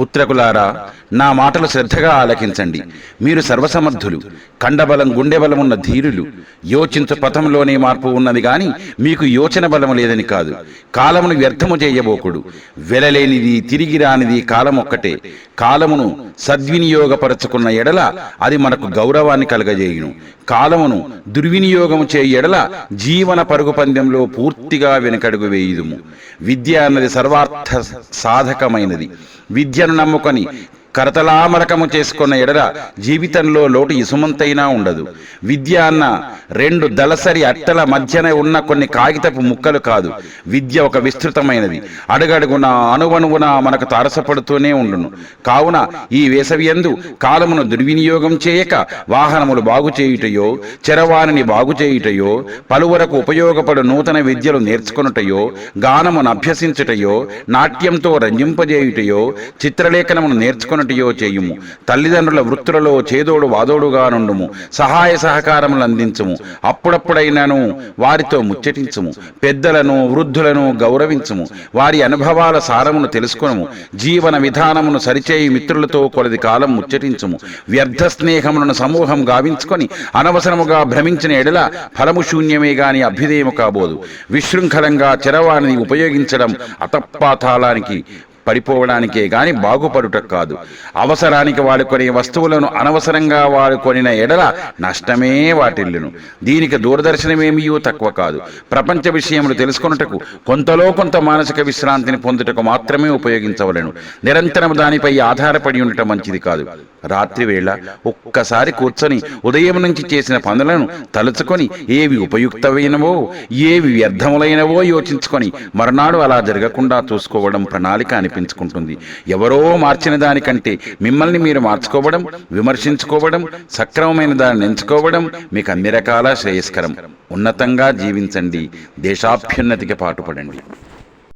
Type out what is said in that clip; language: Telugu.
పుత్రకులారా నా మాటలు శ్రద్ధగా ఆలకించండి. మీరు సర్వసమర్థులు కండబలం గుండె బలమున్న ధీరులు. యోచించు పథంలోనే మార్పు ఉన్నది గాని మీకు యోచన బలము లేదని కాదు. కాలమును వ్యర్థము చేయబోకుడు. వెలలేనిది తిరిగి రానిది కాలం ఒక్కటే. కాలమును సద్వినియోగపరచుకున్న ఎడల అది మనకు గౌరవాన్ని కలగజేయును. కాలమును దుర్వినియోగము చేయ ఎడల జీవన పరుగు పందెంలో పూర్తిగా వెనుకడుగు వేయుదుము. విద్య అన్నది సర్వార్థ సాధకమైనది. విద్యను నమ్ముకొని కరతలామరకము చేసుకున్న ఎడల జీవితంలో లోటు ఇసుమంతైనా ఉండదు. విద్య అన్న రెండు దళసరి అట్టల మధ్యన ఉన్న కొన్ని కాగితపు ముక్కలు కాదు. విద్య ఒక విస్తృతమైనది. అడుగడుగున అనువనువున మనకు తారసపడుతూనే ఉండును. కావున ఈ వేసవియందు కాలమును దుర్వినియోగం చేయక వాహనములు బాగు చేయుటయో చెరవాణిని బాగు చేయుటయో పలువురకు ఉపయోగపడు నూతన విద్యలు నేర్చుకొనుటయో గానమును అభ్యసించుటయో నాట్యంతో రంజింపజేయుటయో చిత్రలేఖనమును నేర్చుకొనుటయో చేయుము. తల్లిదండ్రుల వృత్తులలో చేదోడు వాదోడుగా నుండుము. సహాయ సహకారములు అందించము. అప్పుడప్పుడైనను వారితో ముచ్చటించుము. పెద్దలను వృద్ధులను గౌరవించుము. వారి అనుభవాల సారమును తెలుసుకునము. జీవన విధానమును సరిచేయి మిత్రులతో కొలది కాలం ముచ్చటించుము. వ్యర్థ స్నేహములను సమూహం గావించుకొని అనవసరముగా భ్రమించిన ఎడల ఫలము శూన్యమే గాని అభ్యుదయము కాబోదు. విశృంఖలంగా చెరవాణిని ఉపయోగించడం అతపాతాళానికి పడిపోవడానికే గాని బాగుపడుట కాదు. అవసరానికి వాడుకొనే వస్తువులను అనవసరంగా వాడుకొనిన ఎడల నష్టమే వాటిల్లును. దీనికి దూరదర్శనమేమీ తక్కువ కాదు. ప్రపంచ విషయములు తెలుసుకొనుటకు కొంతలో కొంత మానసిక విశ్రాంతిని పొందుటకు మాత్రమే ఉపయోగించవలను. నిరంతరం దానిపై ఆధారపడి ఉండటం మంచిది కాదు. రాత్రి వేళ ఒక్కసారి కూర్చొని ఉదయం నుంచి చేసిన పనులను తలుచుకొని ఏవి ఉపయుక్తమైనవో ఏవి వ్యర్థములైనవో యోచించుకొని మరునాడు అలా జరగకుండా చూసుకోవడం ప్రణాళిక అని అనిపించుకుంటుంది ఎవరో మార్చిన దానికంటే మిమ్మల్ని మీరు మార్చుకోవడం విమర్శించుకోవడం సక్రమమైన దాన్ని ఎంచుకోవడం మీకు అన్ని రకాల శ్రేయస్కరం. ఉన్నతంగా జీవించండి. దేశాభ్యున్నతికి పాటుపడండి.